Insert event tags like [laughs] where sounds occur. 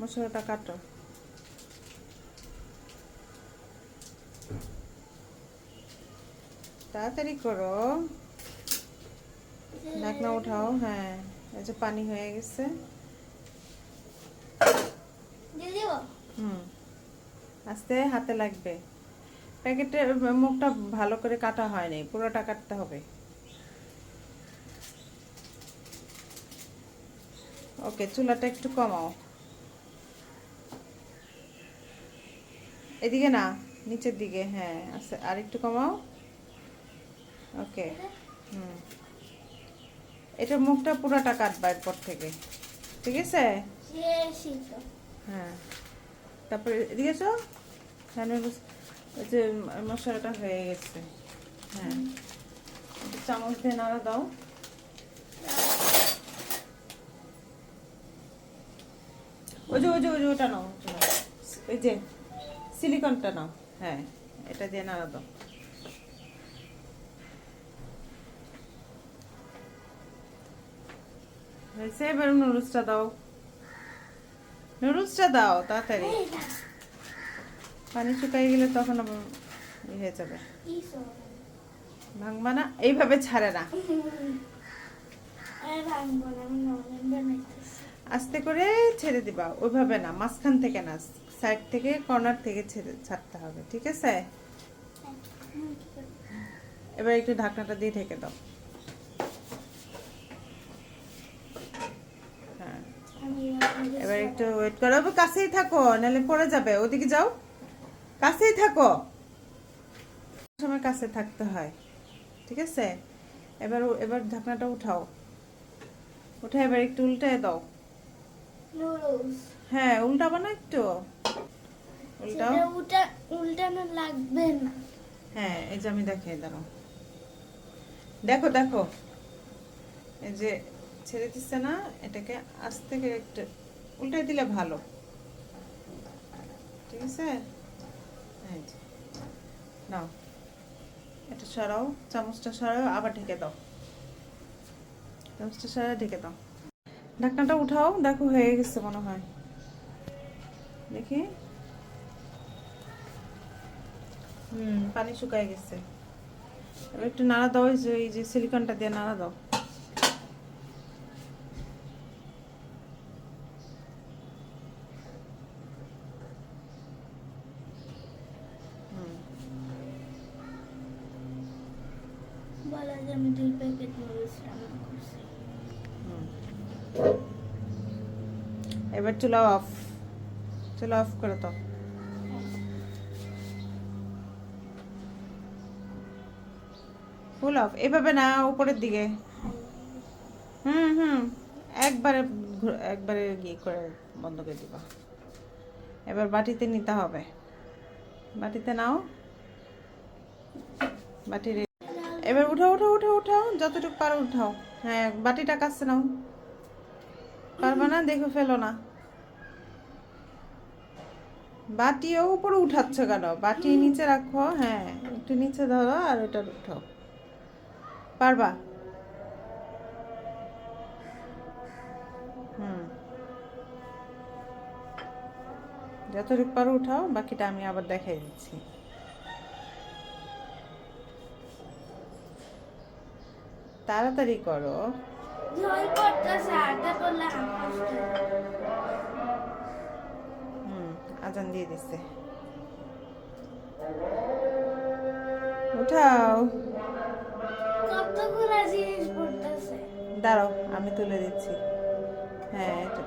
মশলাটা কাটো। তাড়াতাড়ি করো। ঢাকনা উঠাও হ্যাঁ এই যে পানি হয়ে গেছে। হুম আস্তে হাতে লাগবে। প্যাকেটের মুখটা ভালো করে কাটা হয়নি পুরোটা কাটতে হবে। ওকে, চুলাটা একটু কমাও। এদিকে না, নিচের দিকে হ্যাঁ আচ্ছা আর একটু কমাও। ওকে, হুম। এটা মুখটা পুরোটা কাটবা এরপর থেকে, ঠিক আছে? হ্যাঁ। তারপরে এদিকে এসো। হ্যাঁ যে মশলাটা হয়ে গেছে। হ্যাঁ। চামচ দিয়ে নাড়া দাও। ওই যে ওই যে ওই যে, ওটা নাও ওই যে সিলিকনটা নাও। হ্যাঁ এটা দিয়ে নাড়া দাও। হয়েছে? এবার নুডলসটা দাও। নুডলসটা দাও, তাড়াতাড়ি। পানি শুকাই গেলে তখন আবার হয়ে যাবে। ভাঙবা না, এইভাবে ছাড়ে না। [laughs] ভাঙবো না। আস্তে করে ছেড়ে দিবা, ওইভাবে না, মাঝখান থেকে না সাইড থেকে কর্নার থেকে ছেড়ে, ছাড়তে হবে, ঠিক আছে? এবার একটু ঢাকনাটা দিয়ে ঢেকে দাও। হ্যাঁ। এবার একটু ওয়েট করো কাছেই থাকো, নাহলে পড়ে যাবে, ওদিকে যাও। কাছেই থাকো। সময় কাছে থাকতে হয়, ঠিক আছে? এবার এবার ঢাকনাটা উঠাও। উঠে এবার একটু উল্টে দাও। হ্যাঁ উল্টাবো না একটু উল্টাও। উল্টা- উল্টানো লাগবে না। হ্যাঁ এই যে আমি দেখাই দাঁড়াও। দেখো দেখো। এই যে ছেড়ে দিচ্ছে না এটাকে আস্তে করে একটু উল্টে দিলে ভালো। ঠিক আছে? এই যে। নাও। এটা সরাও চামচটা সরাও আবার ঢেকে দাও। চামচটা সরাও ঢেকে দাও। ঢাকনাটা উঠাও, দেখো হয়ে গেছে মনে হয়। দেখি। হুম, পানি শুকায় গেছে। এবার একটু নাড়া দাও, এই যে সিলিকনটা দিয়ে নাড়া দাও। বলা যে আমি দুই প্যাকেট নুডলস করছি। এবার চুলা অফ চুলা অফ করে দাও। ফুল অফ এভাবে না, উপরের দিকে। হুম হুম। একবারে একবারে গিয়ে করে বন্ধ করে দিবা। এবার বাটিতে নিতে হবে। বাটিতে নাও। বাটির এবার উঠাও উঠাও উঠাও উঠাও। যতটুকু পারো উঠাও। হ্যাঁ বাটিটা কাছে নাও। পারবা না, দেখো ফেলো না। বাটিও উপরে উঠাচ্ছ কেন? বাটি নিচে রাখো হ্যাঁ একটু নিচে ধরো আর ওটা উঠাও। পারবা? হুম। যতটুকু পারো উঠাও, বাকিটা আমি আবার দেখাই দিচ্ছি। তাড়াতাড়ি করো। হুম আজান দিয়ে দিচ্ছে উঠাও। দাঁড়াও আমি তুলে দিচ্ছি। হ্যাঁ এটা